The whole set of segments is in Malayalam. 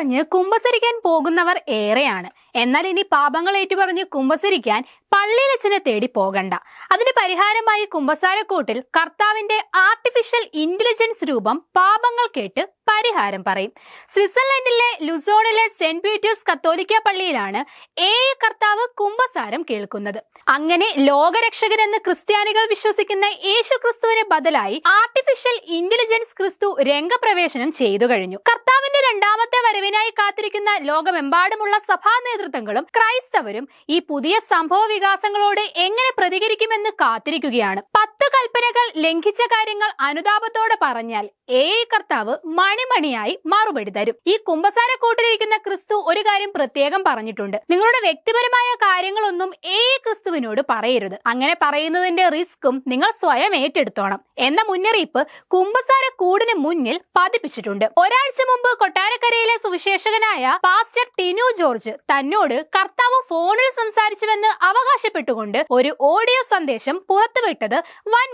പറഞ്ഞ് കുമ്പസരിക്കാൻ പോകുന്നവർ ഏറെയാണ്. എന്നാൽ ഇനി പാപങ്ങൾ ഏറ്റുപറഞ്ഞ് കുമ്പസരിക്കാൻ പള്ളിയിലച്ചനെ തേടി പോകണ്ട. അതിന് പരിഹാരമായി കുമ്പസാരക്കൂട്ടിൽ കർത്താവിന്റെ ആർട്ടിഫിഷ്യൽ ഇന്റലിജൻസ് രൂപം പാപങ്ങൾ കേട്ട് പരിഹാരം പറയും. സ്വിറ്റ്സർലൻഡിലെ ലുസോണിലെ സെന്റ് പീറ്റേഴ്സ് കത്തോലിക്ക പള്ളിയിലാണ് ഏ കർത്താവ് കുമ്പസാരം കേൾക്കുന്നത്. അങ്ങനെ ലോകരക്ഷകൻ എന്ന് ക്രിസ്ത്യാനികൾ വിശ്വസിക്കുന്ന യേശു ക്രിസ്തുവിന് ബദലായി ആർട്ടിഫിഷ്യൽ ഇന്റലിജൻസ് ക്രിസ്തു രംഗപ്രവേശനം ചെയ്തു കഴിഞ്ഞു. വരവിനായി കാത്തിരിക്കുന്ന ലോകമെമ്പാടുമുള്ള സഭാ നേതൃത്വങ്ങളും ക്രൈസ്തവരും ഈ പുതിയ സംഭവ വികാസങ്ങളോട് എങ്ങനെ പ്രതികരിക്കുമെന്ന് കാത്തിരിക്കുകയാണ്. പത്ത് കൽപ്പനകൾ ലംഘിച്ച കാര്യങ്ങൾ അനുതാപത്തോടെ പറഞ്ഞാൽ ഏ കർത്താവ് മണിമണിയായി മറുപടി തരും. ഈ കുമ്പസാര കൂട്ടിലിരിക്കുന്ന ക്രിസ്തു ഒരു കാര്യം പ്രത്യേകം പറഞ്ഞിട്ടുണ്ട്. നിങ്ങളുടെ വ്യക്തിപരമായ കാര്യങ്ങളൊന്നും ഏ ക്രിസ്തുവിനോട് പറയരുത്. അങ്ങനെ പറയുന്നതിന്റെ റിസ്ക്കും നിങ്ങൾ സ്വയം ഏറ്റെടുത്തോണം. എന്ന മുന്നറിയിപ്പ് കുമ്പസാര കൂടിന് മുന്നിൽ പതിപ്പിച്ചിട്ടുണ്ട്. ഒരാഴ്ച മുമ്പ് കൊട്ടാരക്കരയിലെ സുവിശേഷകനായ പാസ്റ്റർ ടിനു ജോർജ് തന്നോട് കർത്താവ് ഫോണിൽ സംസാരിച്ചുവെന്ന് അവകാശപ്പെട്ടുകൊണ്ട് ഒരു ഓഡിയോ സന്ദേശം പുറത്തുവിട്ടത് വൻ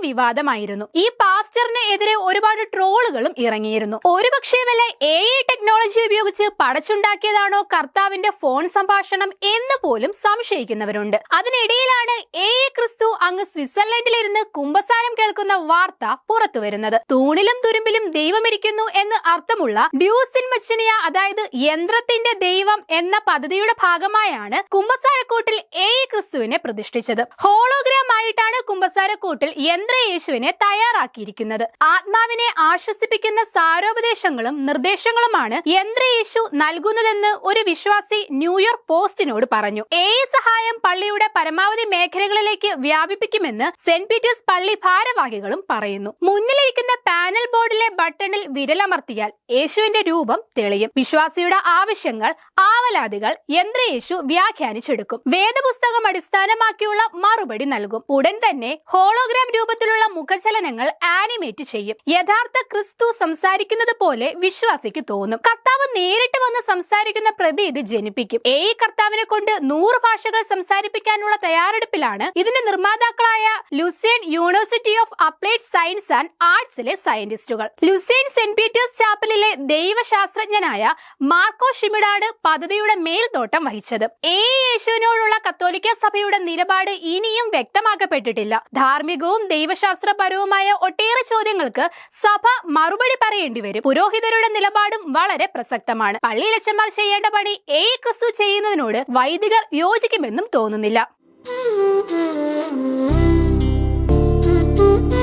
വിവാദമായിരുന്നു ഈ പാസ്റ്ററിന് എതിരെ ഒരുപാട് ട്രോളുകളും ഇറങ്ങിയിരുന്നു. ഒരുപക്ഷെ വല്ല എ ടെക്നോളജി ഉപയോഗിച്ച് പടച്ചുണ്ടാക്കിയതാണോ കർത്താവിന്റെ ഫോൺ സംഭാഷണം എന്ന് പോലും സംശയിക്കുന്നവരുണ്ട്. അതിനിടയിലാണ് എ ക്രിസ്തു അങ്ങ് സ്വിറ്റ്സർലൻഡിലിരുന്ന് കുമ്പസാരം കേൾക്കുന്ന വാർത്ത പുറത്തു വരുന്നത് തൂണിലും തുരുമ്പിലും ദൈവമിരിക്കുന്നു എന്ന് അർത്ഥമുള്ള ഡ്യൂസിൻ മച്ചിനിയ അതായത് യന്ത്രത്തിന്റെ ദൈവം എന്ന പദ്ധതിയുടെ ഭാഗമായാണ് കുമ്പസാരക്കൂട്ടിൽ എ ക്രിസ്തുവിനെ പ്രതിഷ്ഠിച്ചത്. ഹോളോഗ്രാം ആയിട്ടാണ് കുമ്പസാരക്കൂട്ടിൽ യന്ത്രയേശുവിനെ തയ്യാറാക്കിയിരിക്കുന്നത്. ആത്മാവിനെ ആശ്വസിപ്പിക്കുന്ന സാരോപദേശങ്ങളും നിർദ്ദേശങ്ങളുമാണ് യന്ത്രയേശു നൽകുന്നതെന്ന് ഒരു വിശ്വാസി ന്യൂയോർക്ക് പോസ്റ്റിനോട് പറഞ്ഞു. എ സഹായം പള്ളിയുടെ പരമാവധി മേഖലകളിലേക്ക് വ്യാപിപ്പിക്കുമെന്ന് സെന്റ് പീറ്റേഴ്സ് പള്ളി ഭാരവാഹികളും പറയുന്നു. മുന്നിലിരിക്കുന്ന പാനൽ ബോർഡിലെ ബട്ടണിൽ വിരലമർത്തിയാൽ യേശുവിന്റെ രൂപം തെളിയും. വിശ്വാസിയുടെ ആവശ്യങ്ങൾ ആവലാതികൾ യന്ത്രയേശു വ്യാഖ്യാനിച്ചെടുക്കും. വേദപുസ്തകം അടിസ്ഥാനമാക്കിയുള്ള മറുപടി നൽകും. ഉടൻ തന്നെ ഹോളോഗ്രാം രൂപത്തിലുള്ള മുഖചലനങ്ങൾ ആനിമേറ്റ് ചെയ്യും. യഥാർത്ഥ ക്രിസ്തു സംസാരിക്കുന്നത് പോലെ വിശ്വാസിക്ക് തോന്നും. കർത്താവ് നേരിട്ട് വന്ന് സംസാരിക്കുന്ന പ്രതി ഇത് ജനിപ്പിക്കും. ഏ കർത്താവിനെ കൊണ്ട് നൂറ് ഭാഷകൾ സംസാരിപ്പിക്കാനുള്ള തയ്യാറെടുപ്പിലാണ് ഇതിന്റെ നിർമ്മാതാക്കളായ Lucerne university of applied science and ആർട്സിലെ സയന്റിസ്റ്റുകൾ. ലുസേൺ സെന്റ് പീറ്റേഴ്സ് ചാപ്പലിലെ ദൈവശാസ്ത്രജ്ഞനായ മാർക്കോ ഷിമിഡാണ് പദ്ധതിയുടെ മേൽനോട്ടം വഹിച്ചത്. ഏ യേശുവിനോടുള്ള കത്തോലിക്ക സഭയുടെ നിലപാട് ഇനിയും ഒഴിവാക്കപ്പെട്ടിട്ടില്ല ധാർമ്മികവും ദൈവശാസ്ത്രപരവുമായ ഒട്ടേറെ ചോദ്യങ്ങൾക്ക് സഭ മറുപടി പറയേണ്ടി വരും. പുരോഹിതരുടെ നിലപാടും വളരെ പ്രസക്തമാണ്. പള്ളിയിലച്ചന്മാർ ചെയ്യേണ്ട പണി ഏ ക്രിസ്തു ചെയ്യുന്നതിനോട് വൈദികർ യോജിക്കുമെന്നും തോന്നുന്നില്ല. Thank you.